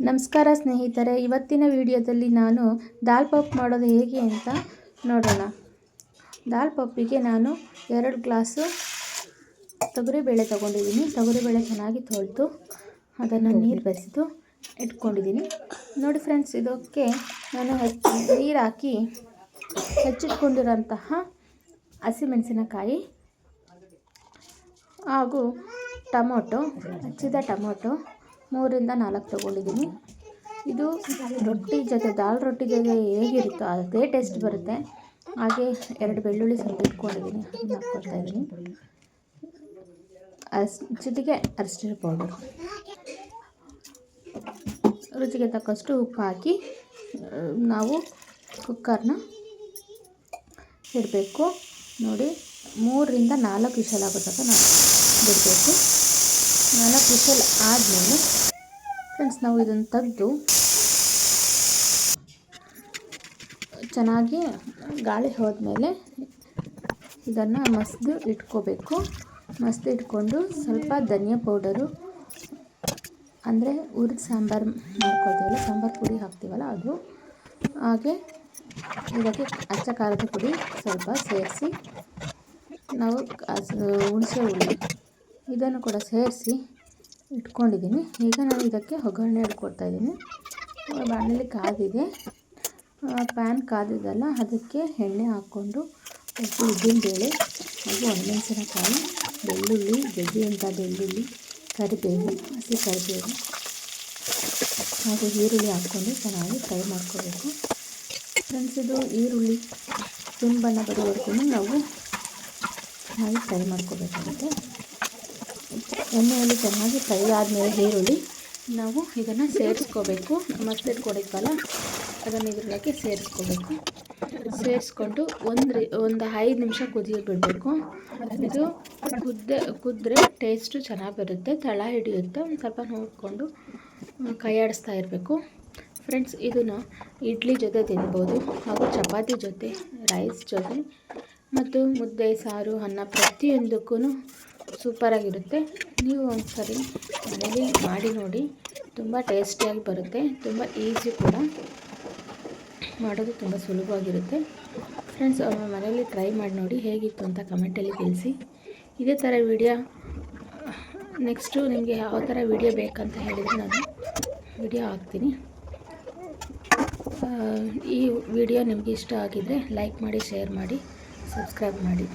ನಮಸ್ಕಾರ ಸ್ನೇಹಿತರೆ, ಇವತ್ತಿನ ವಿಡಿಯೋದಲ್ಲಿ ನಾನು ದಾಲ್ ಪಪ್ ಮಾಡೋದು ಹೇಗೆ ಅಂತ ನೋಡೋಣ. ದಾಲ್ ಪಪ್ಪಿಗೆ ನಾನು ಎರಡು ಗ್ಲಾಸು ತೊಗರಿಬೇಳೆ ತೊಗೊಂಡಿದ್ದೀನಿ. ತೊಗರಿಬೇಳೆ ಚೆನ್ನಾಗಿ ತೊಳೆದು ಅದನ್ನು ನೀರು ಬೆರೆಸಿದ್ದು ಇಟ್ಕೊಂಡಿದ್ದೀನಿ. ನೋಡಿ ಫ್ರೆಂಡ್ಸ್, ಇದಕ್ಕೆ ನಾನು ನೀರು ಹಾಕಿ ಹೆಚ್ಚಿಟ್ಕೊಂಡಿರೋಂತಹ ಹಸಿಮೆಣಸಿನಕಾಯಿ ಹಾಗೂ ಟೊಮೊಟೊ, ಹಚ್ಚಿದ ಟೊಮೊಟೊ ಮೂರಿಂದ ನಾಲ್ಕು ತೊಗೊಂಡಿದ್ದೀನಿ. ಇದು ರೊಟ್ಟಿ ಜೊತೆ, ದಾಲ್ ರೊಟ್ಟಿ ಜೊತೆ ಹೇಗಿರುತ್ತೋ ಅದೇ ಟೇಸ್ಟ್ ಬರುತ್ತೆ. ಹಾಗೆ ಎರಡು ಬೆಳ್ಳುಳ್ಳಿ ಸ್ವಲ್ಪ ಇಟ್ಕೊಂಡಿದ್ದೀನಿ. ಹಾಕ್ಕೊಳ್ತಾ ಇದ್ದೀನಿ. ಅರ್ಸ್, ಜೊತೆಗೆ ಅರಿಶಿನ ಪೌಡರ್ ರುಚಿಗೆ ತಕ್ಕಷ್ಟು ಉಪ್ಪು ಹಾಕಿ ನಾವು ಕುಕ್ಕರ್ನ ಇಡಬೇಕು. ನೋಡಿ ಮೂರರಿಂದ ನಾಲ್ಕು ವಿಷಲ್ ಆಗೋ ನಾವು ಬಿಡಬೇಕು ನಾಲ್ಕು ವಿಷಲ್ ಆದಮೇಲೆ ಫ್ರೆಂಡ್ಸ್ ನಾವು ಇದನ್ನು ತೆಗೆದು ಚೆನ್ನಾಗಿ ಗಾಳಿ ಹೋದ್ಮೇಲೆ ಇದನ್ನು ಮಸ್ದು ಇಟ್ಕೋಬೇಕು. ಮಸ್ದು ಇಟ್ಕೊಂಡು ಸ್ವಲ್ಪ ಧನಿಯಾ ಪೌಡರು, ಅಂದರೆ ಹುರಿದ ಸಾಂಬಾರು ಮಾಡ್ಕೊಳ್ತೀವಲ್ಲ, ಸಾಂಬಾರು ಪುಡಿ ಹಾಕ್ತೀವಲ್ಲ ಅದು. ಹಾಗೆ ಇದಕ್ಕೆ ಅಚ್ಚ ಖಾರದ ಪುಡಿ ಸ್ವಲ್ಪ ಸೇರಿಸಿ ನಾವು ಹುಣಸೆ ಹುಳಿ ಇದನ್ನು ಕೂಡ ಸೇರಿಸಿ ಇಟ್ಕೊಂಡಿದ್ದೀನಿ. ಈಗ ನಾನು ಇದಕ್ಕೆ ಒಗ್ಗರಣೆ ಹಿಡ್ಕೊಡ್ತಾ ಇದ್ದೀನಿ. ಬಾಣಲಿ ಕಾದಿದೆ. ಪ್ಯಾನ್ ಕಾದಿದಲ್ಲ ಅದಕ್ಕೆ ಎಣ್ಣೆ ಹಾಕ್ಕೊಂಡು ಉದ್ದಿನ ಬೇಳೆ, ಹಾಗೂ ಒಣಮೆಣಸಿನಕಾಯಿ ಬೆಳ್ಳುಳ್ಳಿ ಅಂತ ಬೆಳ್ಳುಳ್ಳಿ, ಕರಿಬೇವು, ಹಸಿ ಕರಿಬೇವು, ಹಾಗೂ ಈರುಳ್ಳಿ ಹಾಕ್ಕೊಂಡು ಚೆನ್ನಾಗಿ ಫ್ರೈ ಮಾಡ್ಕೋಬೇಕು. ಫ್ರೆಂಡ್ಸ್, ಇದು ಈರುಳ್ಳಿ ತುಂಬ ಬಣ್ಣ ನಾವು ಚೆನ್ನಾಗಿ ಫ್ರೈ ಮಾಡ್ಕೋಬೇಕಾಗುತ್ತೆ. ಎಣ್ಣೆಯಲ್ಲಿ ಚೆನ್ನಾಗಿ ಫ್ರೈ ಆದಮೇಲೆ ಈರುಳ್ಳಿ. ನಾವು ಇದನ್ನು ಸೇರಿಸ್ಕೋಬೇಕು. ಮತ್ತೆ ಕೊಡಿಕಲ್ಲ ಅದನ್ನು ಇದ್ರೊಳಗೆ ಸೇರಿಸ್ಕೋಬೇಕು. ಸೇರಿಸ್ಕೊಂಡು ಒಂದು ಒಂದು ಐದು ನಿಮಿಷ ಕುದಿಯ ಬಿಡಬೇಕು ಇದು ಕುದ್ದೆ, ಕುದ್ರೆ ಟೇಸ್ಟು ಚೆನ್ನಾಗಿ ಬರುತ್ತೆ ತಳ ಹಿಡಿಯುತ್ತೆ ಒಂದು ಸ್ವಲ್ಪ ನೋಡಿಕೊಂಡು ಕೈಯಾಡಿಸ್ತಾ ಇರಬೇಕು. ಫ್ರೆಂಡ್ಸ್ ಇದನ್ನು ಇಡ್ಲಿ ಜೊತೆ ತಿನ್ಬೋದು, ಹಾಗೂ ಚಪಾತಿ ಜೊತೆ ರೈಸ್ ಜೊತೆ, ಮತ್ತು ಮುದ್ದೆ, ಸಾರು, ಅನ್ನ ಪ್ರತಿಯೊಂದಕ್ಕೂ ಸೂಪರಾಗಿರುತ್ತೆ ನೀವು ಒಂದ್ಸರಿ ಮನೇಲಿ ಮಾಡಿ ನೋಡಿ. ತುಂಬ ಟೇಸ್ಟಿಯಾಗಿ ಬರುತ್ತೆ. ತುಂಬ ಈಸಿ ಕೂಡ. ಮಾಡೋದು ತುಂಬ ಸುಲಭವಾಗಿರುತ್ತೆ. ಫ್ರೆಂಡ್ಸ್ ಮನೇಲಿ ಟ್ರೈ ಮಾಡಿ ನೋಡಿ ಹೇಗಿತ್ತು ಅಂತ ಕಮೆಂಟಲ್ಲಿ ತಿಳಿಸಿ. ಇದೇ ಥರ ವಿಡಿಯೋ ನೆಕ್ಸ್ಟು ನಿಮಗೆ ಯಾವ ಥರ ವಿಡಿಯೋ ಬೇಕಂತ ಹೇಳಿದರೆ ನಾನು ವಿಡಿಯೋ ಹಾಕ್ತೀನಿ. ಈ ವಿಡಿಯೋ ನಿಮಗೆ ಇಷ್ಟ ಆಗಿದ್ದರೆ ಲೈಕ್ ಮಾಡಿ ಶೇರ್ ಮಾಡಿ ಸಬ್ಸ್ಕ್ರೈಬ್ ಮಾಡಿ.